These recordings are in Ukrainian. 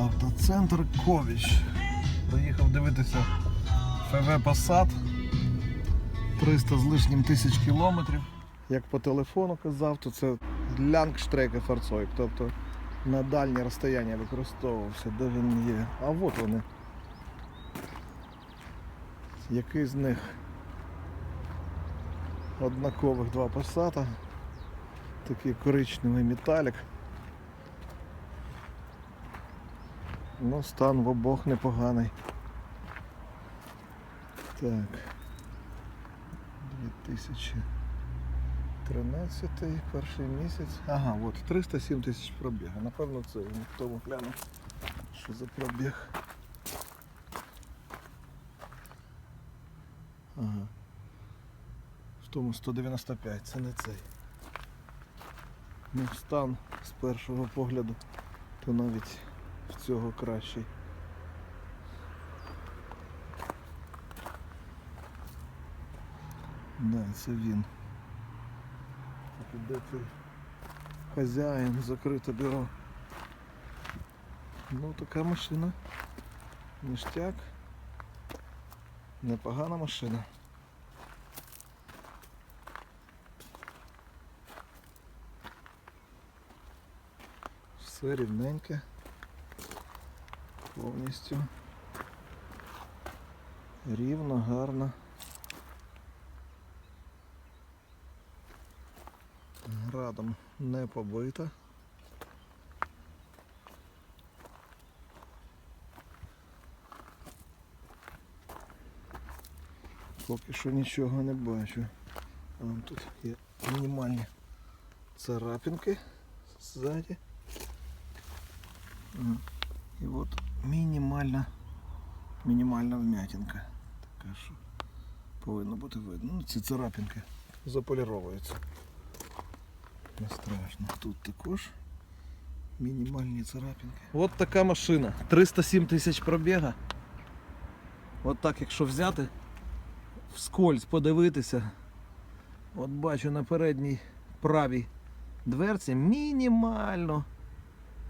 Автоцентр Ковіч. Приїхав дивитися ФВ Passat. 300 з лишнім тисяч кілометрів. Як по телефону казав, то це Лянгштреке фарцойк, тобто на дальнє розстояння використовувався, де він є. А от вони. Який з них однакових два пасата. Такий коричневий металік. Ну, стан в обох непоганий. Так. 2013 перший місяць. Ага, от 307 тисяч пробігу. Напевно, це він в тому гляну, що за пробіг. Ага. В тому 195, це не цей. Ну, стан з першого погляду, то навіть в цього кращий. Да, це він. Де цей хазяїн, закрите бюро. Ну, така машина. Ніштяк. Непогана машина. Все рівненьке. Повністю. Рівно, гарно. Градом не побита. Поки що нічого не бачу. Вон тут є мінімальні царапинки ззаді. І от мінімальна, мінімальна вмятинка. Така що повинно бути видно. Ну, ці царапинки заполіровуються. Не страшно. Тут також мінімальні царапинки. От така машина. 307 тисяч пробіга. От так, якщо взяти, вскользь подивитися. От бачу на передній правій дверці мінімально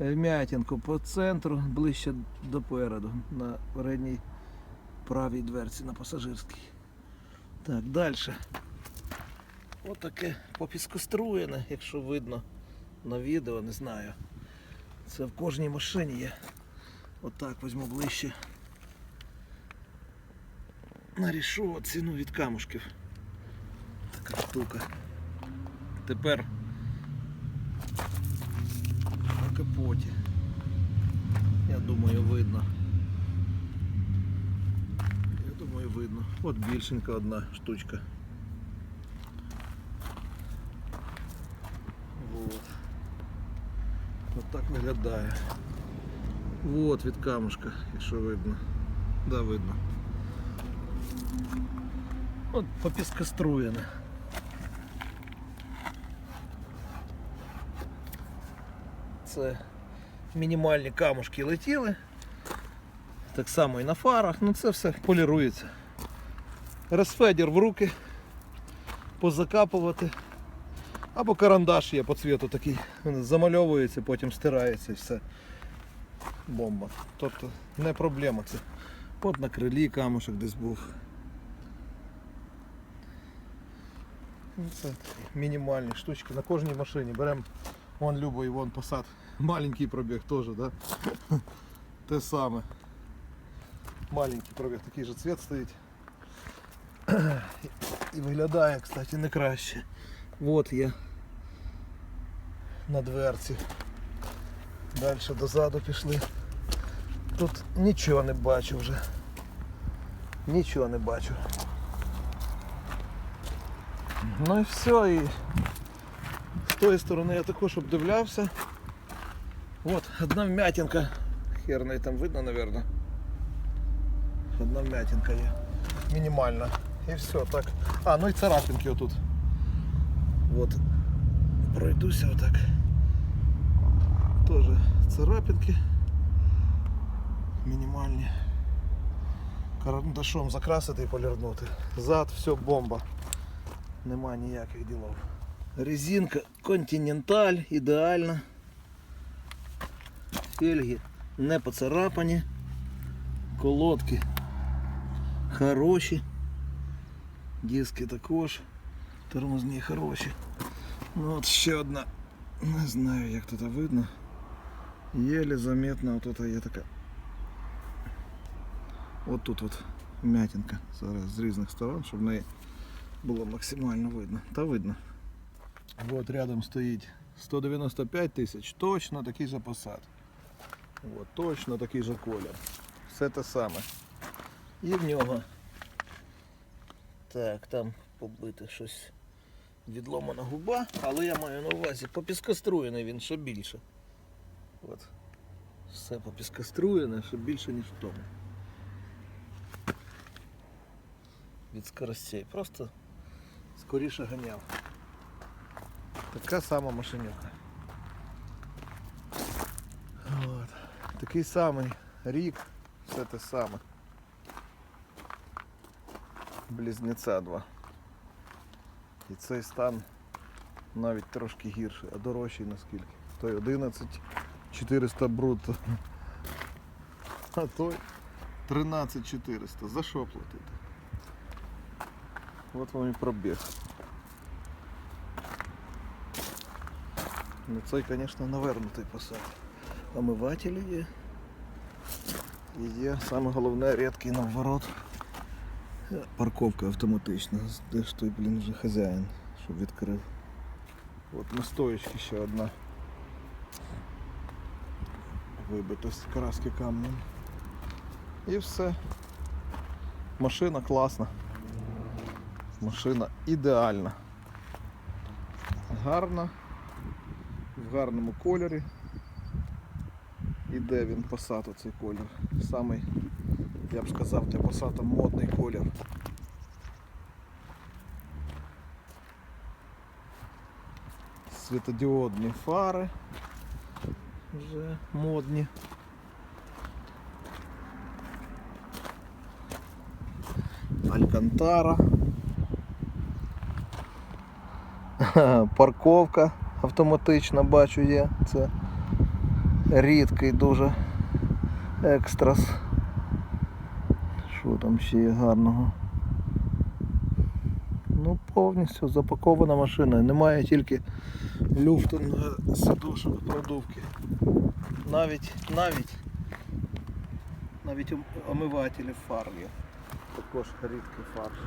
вмятинку по центру, ближче до переду, на передній правій дверці на пасажирській. Так, далі. Отаке попіскоструєне, якщо видно на відео, не знаю. Це в кожній машині є. Отак візьму ближче. Нарішу ціну від камушків. Така штука. Тепер капоті. Я думаю, видно. Я думаю, видно. От більшенька одна штучка. Вот. От так виглядає. Вот від камушка, якщо видно. Да, видно. От попіскоструєне. Це мінімальні камушки летіли. Так само і на фарах, ну це все полірується. Розфедір в руки, позакапувати. Або карандаш є по цвіту такий. Він замальовується, потім стирається і все. Бомба. Тобто не проблема це. От на крилі камушок десь був. Ну, Це мінімальні штучки на кожній машині. Беремо вон любий, вон посад. Маленький пробіг теж, да? Те саме. Маленький пробіг, такий же цвіт стоїть. І виглядає, кстати, не краще. Вот я на дверці. Далі дозаду пішли. Тут нічого не бачу вже. Нічого не бачу. Ну і все. І з тої сторони я також обдивлявся. От, одна вмятинка. Хер неї там видно, мабуть. Одна вмятинка є. Мінімальна. І все, так. А, ну і царапинки отут. От. Пройдуся отак. Тоже царапинки. Мінімальні. Карандашом закрасити і полірнути. Зад, все бомба. Нема ніяких ділов. Резинка Continental, ідеальна. Фельги не поцарапані. Колодки хороші. Диски також. Тормозні хороші. Ну от ще одна. Не знаю як тут видно. Єле заметно, от тут є така. От тут от м'ятинка зараз з різних сторон, щоб неї було максимально видно. Та видно. От рядом стоїть 195 тисяч, точно такий же посад. От, точно такий же колір. Все те саме. І в нього. Так, там побите щось відломана губа, але я маю на увазі попіскоструєний він ще більше. От. Все попіскоструєне, ще більше, ніж в тому. Від скоростей. Просто скоріше ганяв. Така сама машинюка. От. Такий самий рік, все те саме. Близнеця два. І цей стан навіть трошки гірший, а дорожчий наскільки. Той 11 400 брутто. А той 13 400. За що платити? От вам і пробіг. Ну цей, звісно, навернутий посад. Омивателі є. І є саме головне рідкий наоборот. Парковка автоматична. Де ж той, блін, вже хазяїн, щоб відкрив. От на стоечці ще одна. Вибита з краски камнем. І все. Машина класна. Машина ідеальна. Гарна. Гарному кольорі. Іде він Passat оцей колір. Самий, я б сказав, для Passat модний колір. Світодіодні фари. Вже модні. Алькантара. Парковка автоматична бачу є. Це рідкий дуже екстрас. Що там ще є гарного? Ну, повністю запакована машина. Немає тільки люфту на сидушок продувки. Навіть, навіть, навіть омивателі фар. Також рідкий фарш.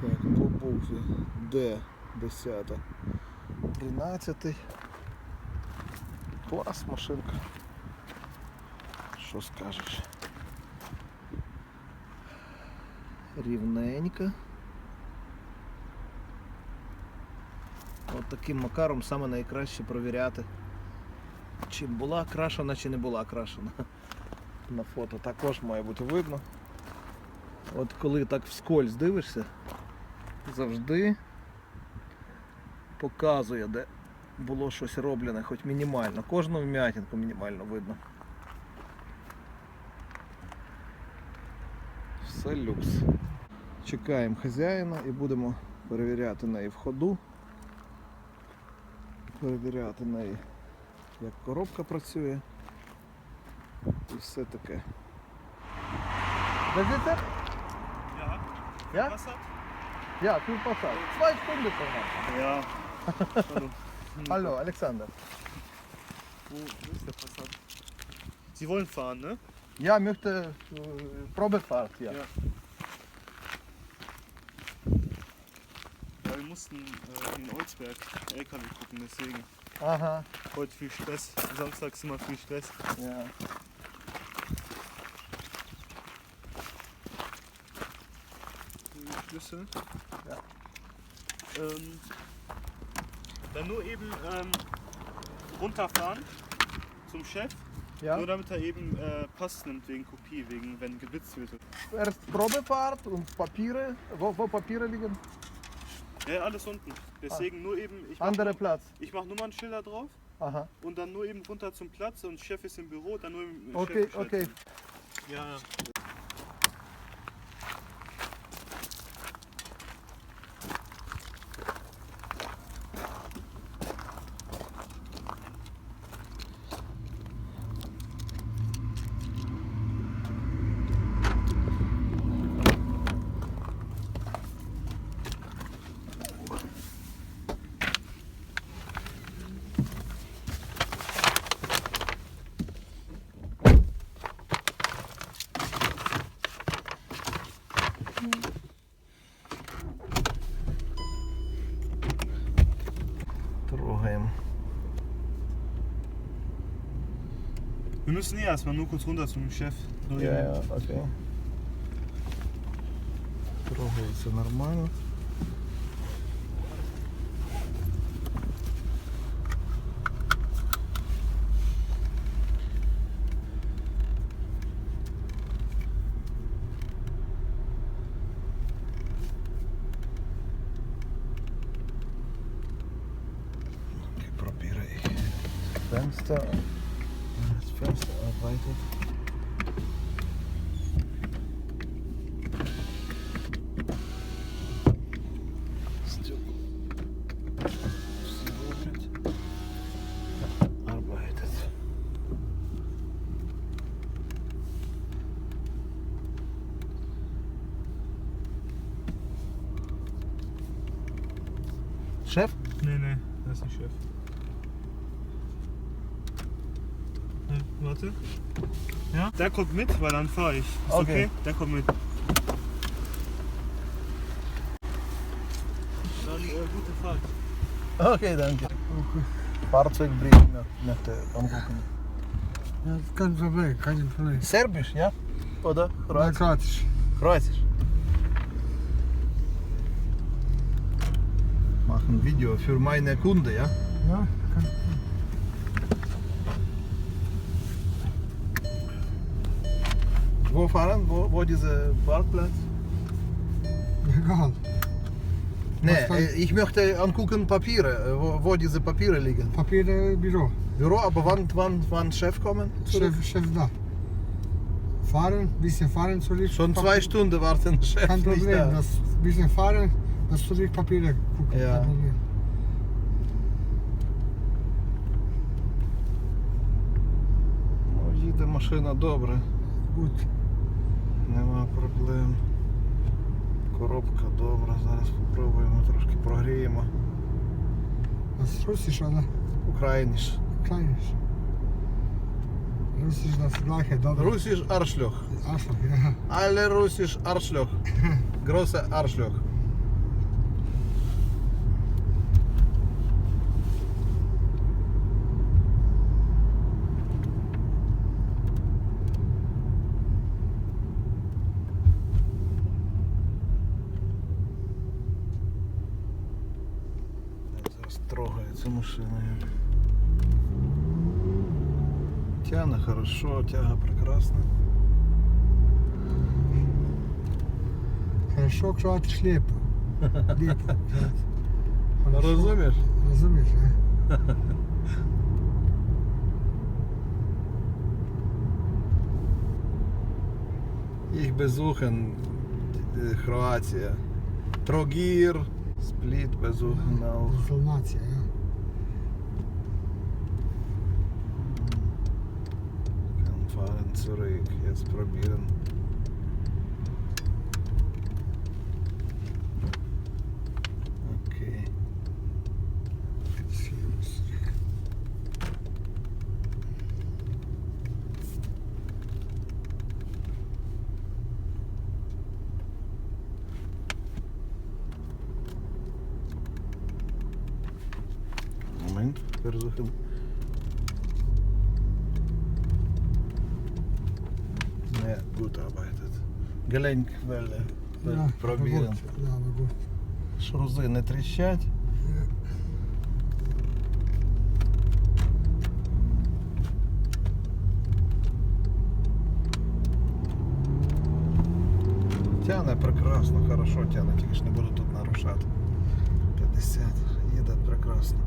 Так, по букві Д 10. 13. Клас машинка. Що скажеш? Рівненька. От таким макаром саме найкраще провіряти, чи була крашена, чи не була крашена. На фото також має бути видно. От коли так вскользь дивишся, завжди показує, де було щось роблене, хоч мінімально. Кожну вм'ятинку мінімально видно. Все люкс. Чекаємо хазяїна і будемо перевіряти неї в ходу. Перевіряти неї, як коробка працює. І все таке. Ja. Ja? Was hat? Ja, viel Passat. Zwei Stunden von Ja. Hallo. Hallo, Alexander. Wo, wo ist der Passat? Sie wollen fahren, ne? Ja, möchte äh, Probefahrt hier. Ja. Ja, wir mussten äh, in Olsberg LKW gucken, deswegen. Aha, Heute viel Stress. Samstag ist immer viel Stress. ja. Die Schlüssel. Ja. Ähm, dann nur eben ähm, runterfahren zum Chef. ja. Nur damit er eben äh, Pass nimmt wegen Kopie, wegen wenn geblitzt wird. Erst Probefahrt und Papiere. Wo, wo Papiere liegen? Ja, alles unten. Deswegen nur eben. Ich mach, Andere Platz. ich mach Nummernschilder drauf Aha. und dann nur eben runter zum Platz und Chef ist im Büro, dann nur im Okay, Chef okay. Ja, müssen eh erstmal nur kurz runter zum Chef. Nur Я, eben- я, окей. Трогається нормально. Okay, probiere ich. Fenster. Arbeitet. Chef? Nee, nee, das ist nicht Chef. Warte. Ja? Der kommt mit, weil dann fahre ich. Ist okay. okay? Der kommt mit. Dann äh, gute Fahrt. Okay, danke. Okay. Fahrzeugbrief möchte äh, angucken. Ja, kein Problem, kein Problem. Serbisch, ja? Oder Kroatisch? Ja, Kroatisch. Kroatisch. Machen Video für meine Kunde, ja? Ja. Wo fahren? Wo, wo diese Parkplatz? Egal. Nee, äh, ich möchte angucken Papiere, äh, wo, wo diese Papiere liegen. Papiere, Büro. Büro, aber wann, wann, wann Chef kommen? Chef, Chef da. Fahren, bisschen fahren zurück. Schon Papier. zwei Stunden warten, Chef. Kein Problem, nicht da. das bisschen fahren, dass du die Papiere gucken. Ja. Papiere. Jede Maschine, dobre. Gut. Нема проблем. Коробка добра, зараз спробуємо трошки прогріємо. Das Russisch oder Україніш. Kleinisch? Russisch das gleiche, добре. Русіш аршльох. Аршльох. Але русіш аршльох. Гросе аршльох. Зараз трогається машиною. Тяне хорошо, тяга прекрасна. Хорошо, lebt. Lebt. Хорошо. Розумієш? Rozumiesz, ja? Їх безухен, Хорватія. Трогір, Спліт, безухенал. Dalmatia, ja. Fahren zurück, jetzt probieren. Okay. Servus. Moment, versuchen. Gut arbeitet. Gelenkwelle. Ja, probieren. gut. Ja, aber gut. Шрузи не тріщать. Тяне прекрасно, хорошо тяне, тільки ж не буду тут нарушати. 50, їде прекрасно.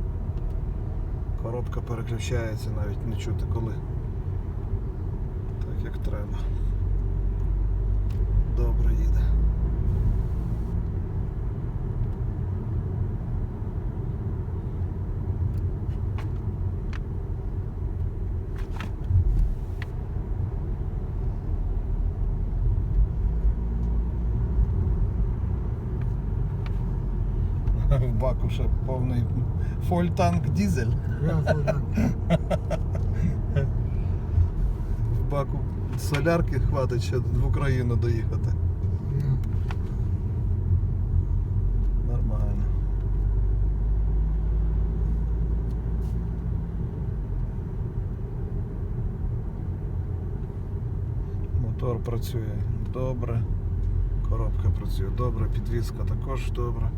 Коробка переключається, навіть не чути коли. Так як треба. Добре їде. В баку ще повний фольтанк дізель. солярки хватить ще в Україну доїхати. Нормально. Мотор працює добре, коробка працює добре, підвізка також добре.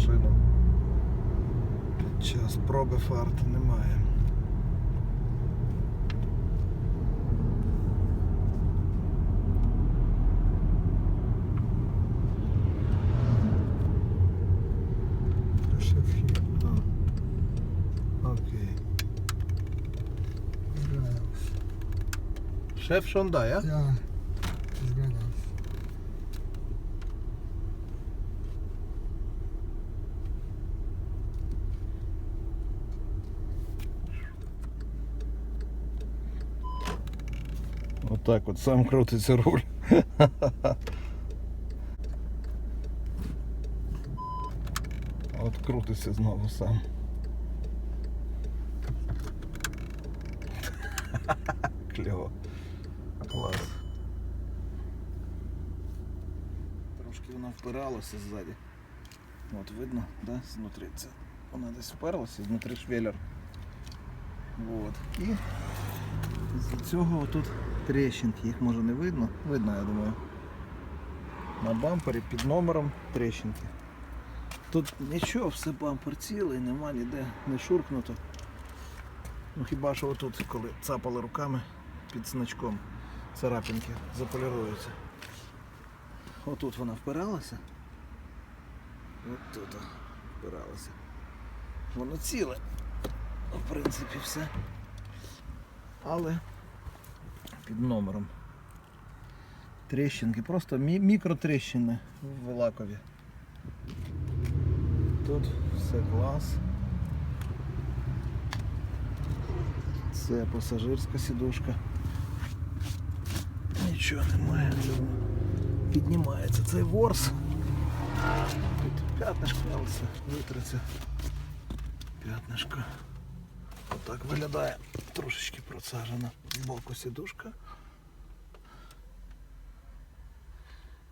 Машину під час проби фарти немає. Szef hier. А, Окей. Zgadza Шеф Шонда, я? się. Ja. Отак от сам крутиться руль. От крутиться знову сам. Кльово. Клас. Трошки вона впиралася ззаді. От видно, да, знутрі це. Вона десь вперлася, знутрі швеллер. Вот. І з цього тут трещинки, їх може не видно. Видно, я думаю. На бампері під номером трещинки. Тут нічого, все бампер цілий, нема ніде не шуркнуто. Ну хіба що отут, коли цапали руками під значком, царапинки заполіруються. Отут вона впиралася. От тут впиралася. Воно ціле. В принципі, все. Але під номером. Тріщинки, просто мі- мікротріщини в лакові. Тут все клас. Це пасажирська сідушка. Нічого немає. Піднімається цей ворс. Тут п'ятнишко, але це витриться. П'ятнишко. Отак виглядає трошечки процажена збоку сідушка.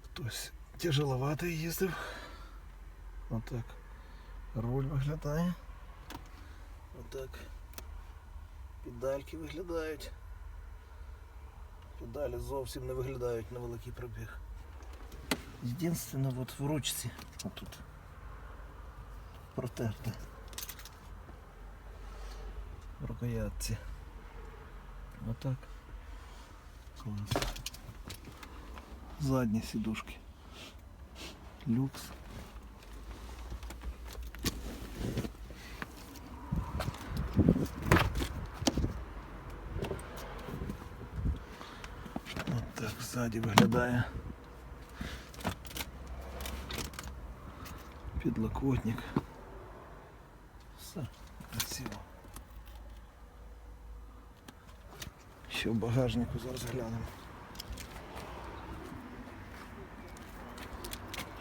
Хтось тяжеловатий їздив. Отак. Руль виглядає. Отак. Педальки виглядають. Педалі зовсім не виглядають на великий пробіг. Єдине, от в ручці отут протерте. В рукоятці. Отак. Клас. Задні сідушки. Люкс. От так ззаді виглядає. Підлокотник. Все, красиво. В багажнику зараз глянемо.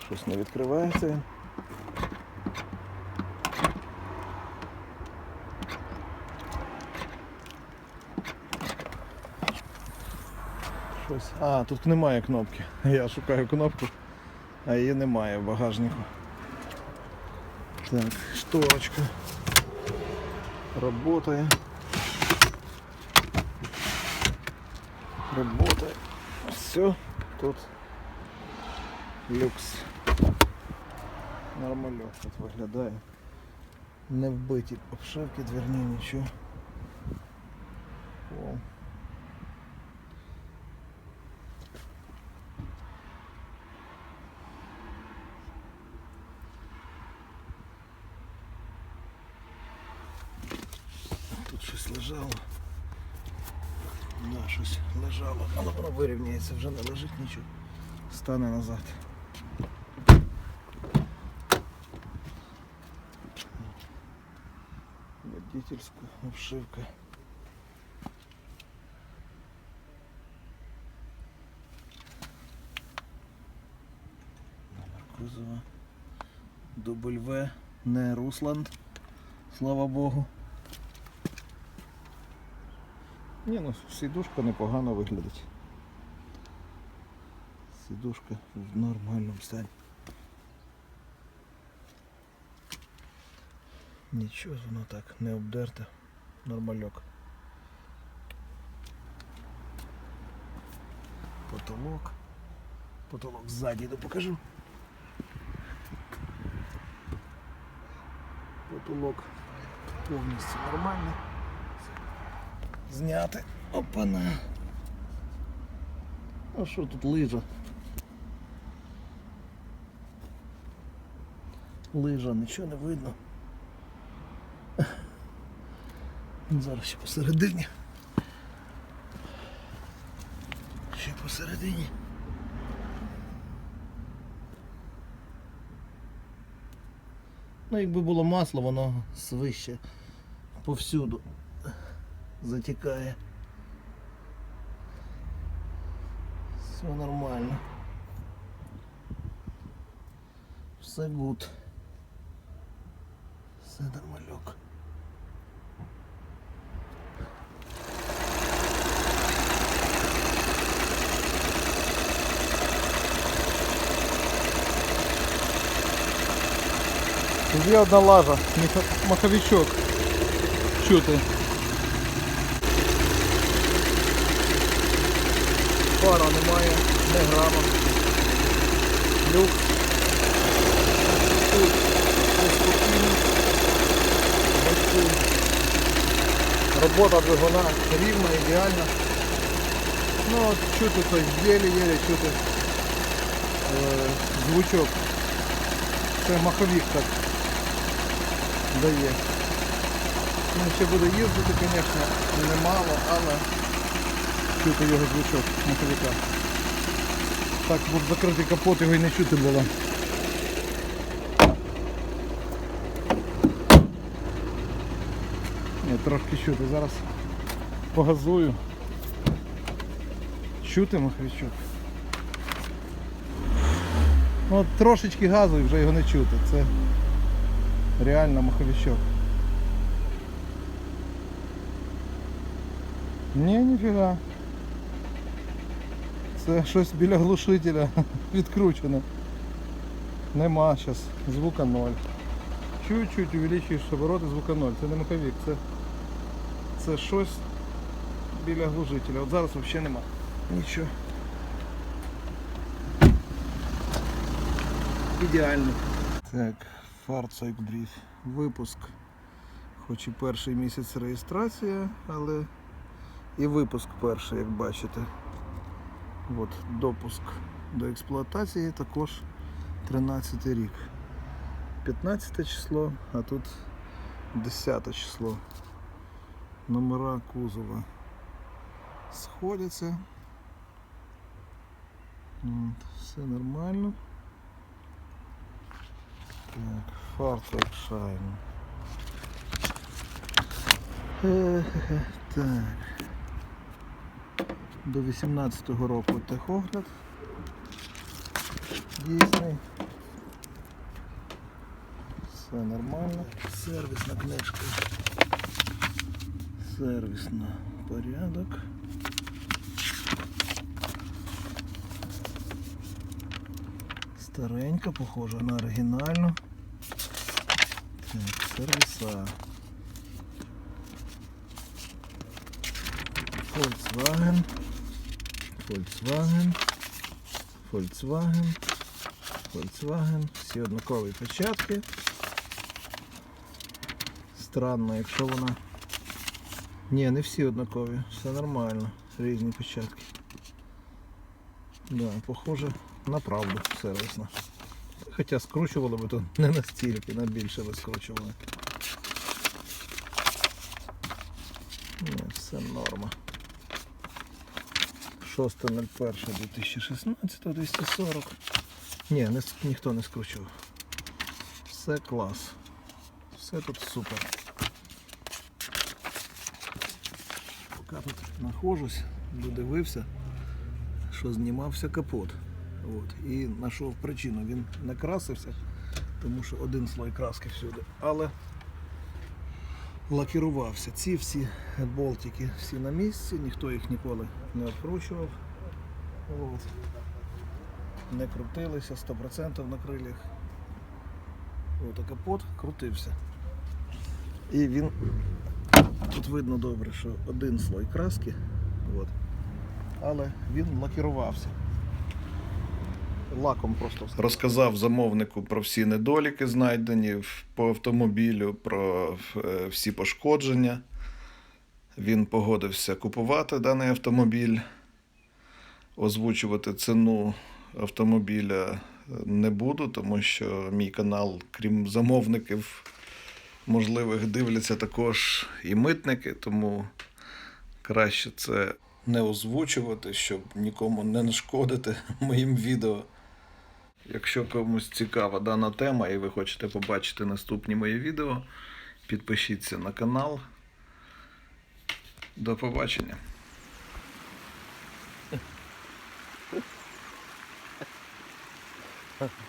Щось не відкривається. Щось. А, тут немає кнопки. Я шукаю кнопку, а її немає в багажнику. Так, шторочка. Работає. Работає. Все, тут люкс. Нормальок тут виглядає. Не вбиті обшивки, дверні, нічого. Вирівняється, вже не лежить нічого. Стане назад. Водительська обшивка. Номер кузова. Дубль В, не Русланд. Слава Богу. Ні, ну сідушка непогано виглядить. Сідушка в нормальному стані. Нічого воно так не обдерте. Нормальок. Потолок. Потолок ззаді йду покажу. Потолок повністю нормальний. Зняти. Опана. А що тут лижа? Лижа, нічого не видно. Зараз ще посередині. Ще посередині. Ну, якби було масло, воно свище повсюду затікає. Все нормально. Все гуд. Все нормальок. Тут є одна лажа, міха- маховичок. Чути. Пара немає, не грама. Люк. Робота двигуна рівна, ідеальна. Ну от чути той єлі-єлі чути е, звучок. Це маховик так дає. Ну, ще буде їздити, звісно, немало, але чути його звучок маховика. Так був закритий капот, його і не чути було. Ні, трошки чути. Зараз погазую. Чути маховичок. Ну, трошечки газу і вже його не чути. Це реально маховичок. Ні, ніфіга. Це щось біля глушителя відкручено. Нема зараз. Звука ноль. Чуть-чуть увеличуєш обороти, звука ноль. Це не маховик, це, це щось біля глушителя. От зараз взагалі нема. Нічого. Ідеальний. Так, фарцойкбріф. Випуск. Хоч і перший місяць реєстрація, але і випуск перший, як бачите. От, допуск до експлуатації також 13 рік. 15 число, а тут 10 число. Номера кузова сходяться. От, все нормально. Так, фарток шайн. Так. До 18-го року техогляд. Дійсний. Все нормально. Сервісна книжка. Сервісна порядок. Старенька, похожа на оригінальну. Так, сервіса. Volkswagen. Volkswagen. Volkswagen. Volkswagen. Всі однакові печатки. Странно, якщо вона. Ні, не всі однакові. Все нормально. Різні печатки. Да, похоже на правду сервісно. Хоча скручували би то не настільки, на більше би скручували. Ні, все норма. 6.01.2016, 240. Ні, не, ніхто не скручував. Все клас. Все тут супер. Знаходжусь, додивився, що знімався капот. От. І знайшов причину. Він не красився, тому що один слой краски всюди. Але лакірувався. Ці всі болтики всі на місці, ніхто їх ніколи не відкручував. От. Не крутилися 100% на крилях. От, а капот крутився. І він тут видно добре, що один слой краски, от, але він лакірувався. Лаком просто розказав замовнику про всі недоліки, знайдені по автомобілю, про е, всі пошкодження. Він погодився купувати даний автомобіль, озвучувати ціну автомобіля не буду, тому що мій канал, крім замовників, можливих, дивляться також і митники, тому краще це не озвучувати, щоб нікому не нашкодити моїм відео. Якщо комусь цікава дана тема і ви хочете побачити наступні мої відео, підпишіться на канал. До побачення.